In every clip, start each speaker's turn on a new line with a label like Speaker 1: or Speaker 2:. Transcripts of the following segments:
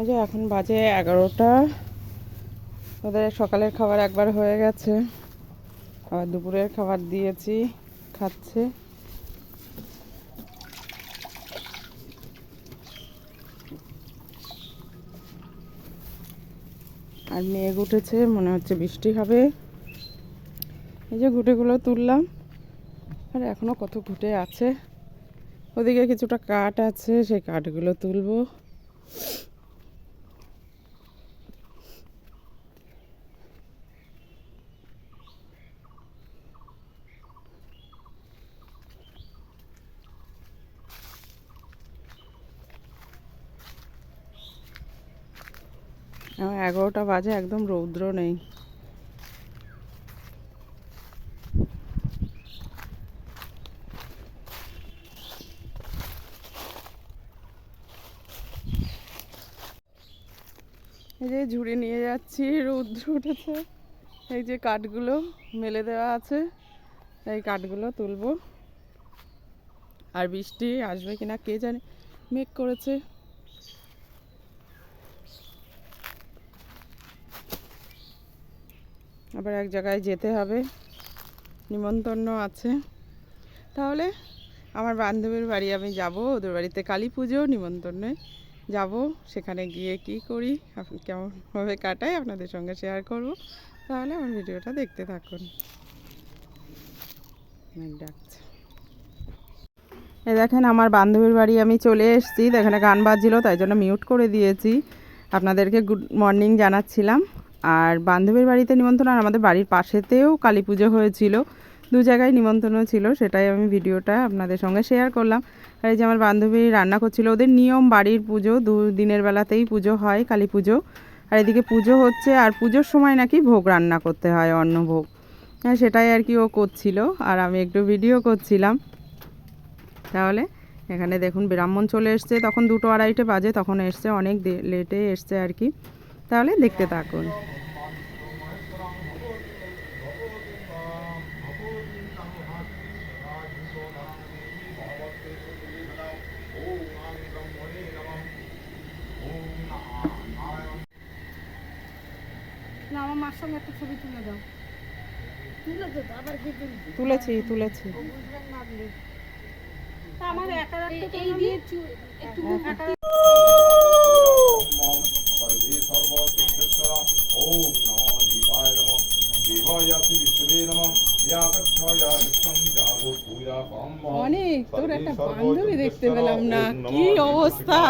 Speaker 1: এই যে এখন বাজে এগারোটা। ওদের সকালের খাবার একবার হয়ে গেছে। আবার দুপুরের খাবার দিয়েছি, খাচ্ছে। আর মেঘ উঠেছে, মনে হচ্ছে বৃষ্টি হবে। এই যে ঘুটেগুলো তুললাম, আর এখনও কত ঘুটে আছে। ওদিকে কিছুটা কাঠ আছে, সেই কাঠগুলো তুলবো। এগারোটা বাজে, একদম রৌদ্র নেই। এই যে ঝুড়ি নিয়ে যাচ্ছি, রৌদ্র উঠেছে। এই যে কাঠগুলো মেলে দেওয়া আছে, এই কাঠগুলো তুলবো। আর বৃষ্টি আসবে কিনা কে জানে, মেঘ করেছে। আবার এক জায়গায় যেতে হবে। নিমন্ত্রণ আছে। তাহলে আমার বান্ধবীর বাড়ি আমি যাব, ওদের বাড়িতে কালী পুজো নিমন্ত্রণে যাব। সেখানে গিয়ে কি করি কেমনভাবে কাটাই আপনাদের সঙ্গে শেয়ার করব। তাহলে আমার ভিডিওটা দেখতে থাকুন। ডাকছে। এই দেখেন, আমার বান্ধবীর বাড়ি আমি চলে এসেছি। এখানে গান বাজছিল, তাই জন্য মিউট করে দিয়েছি। আপনাদেরকে গুড মর্নিং জানাচ্ছিলাম। আর বান্ধবীর বাড়িতে নিমন্ত্রণ, আর আমাদের বাড়ির পাশেতেও কালী পুজো হয়েছিল। দু জায়গায় নিমন্ত্রণ ছিল, সেটাই আমি ভিডিওটা আপনাদের সঙ্গে শেয়ার করলাম। আর এই যে আমার বান্ধবী রান্না করছিল, ওদের নিয়ম বাড়ির পুজো, দু দিনের বেলাতেই পুজো হয়, কালী পুজো। আর এদিকে পুজো হচ্ছে, আর পুজোর সময় নাকি ভোগ রান্না করতে হয় অন্ন ভোগ হ্যাঁ সেটাই আর কি ও করছিল, আর আমি একটু ভিডিও করছিলাম। তাহলে এখানে দেখুন, ব্রাহ্মণ চলে এসছে, তখন দুটো আড়াইটে বাজে, তখন এসছে, অনেক লেটে এসছে আর কি। তাহলে দেখতে থাকুন।
Speaker 2: না আমার মার সঙ্গে একটা ছবি তুলে দাও। আবার
Speaker 1: তুলেছি তুলেছি।
Speaker 2: আমার একা রাখতে এই দিয়ে চু- একটু
Speaker 1: বান্ধবী দেখতে পেলাম না। কি অবস্থা?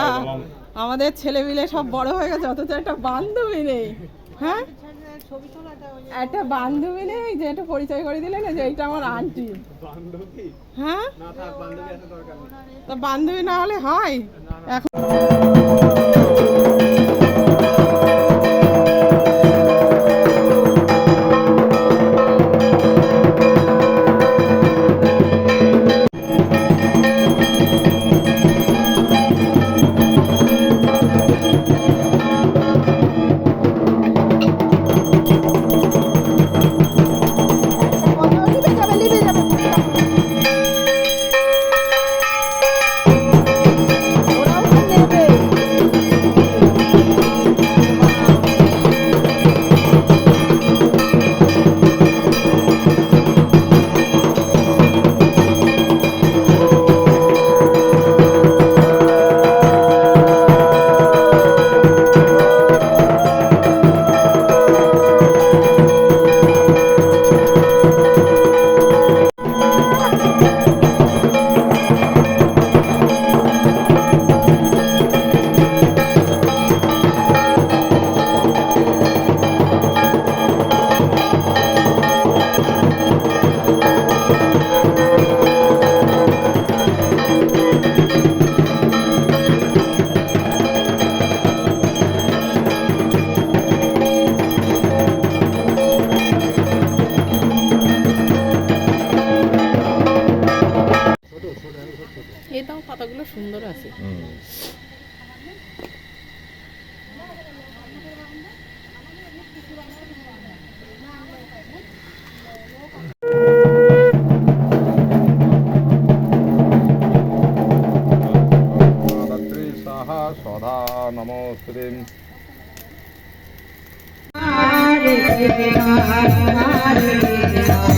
Speaker 1: আমাদের ছেলে মিলে সব বড় হয়ে গেছে অথচ একটা বান্ধবী নেই। হ্যাঁ? একটা বান্ধবী নেই যে একটা পরিচয় করে দিলে না যে এটা আমার আন্টি। হ্যাঁ? তা বান্ধবী না হলে হয়। এখন সুন্দর আছে
Speaker 3: সদা namaste
Speaker 2: Hare Krishna Hare Krishna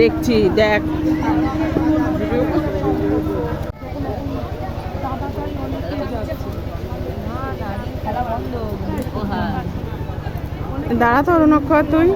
Speaker 1: দেখছি দেখ। দাঁড়া তো অরুণক্ষর তুই।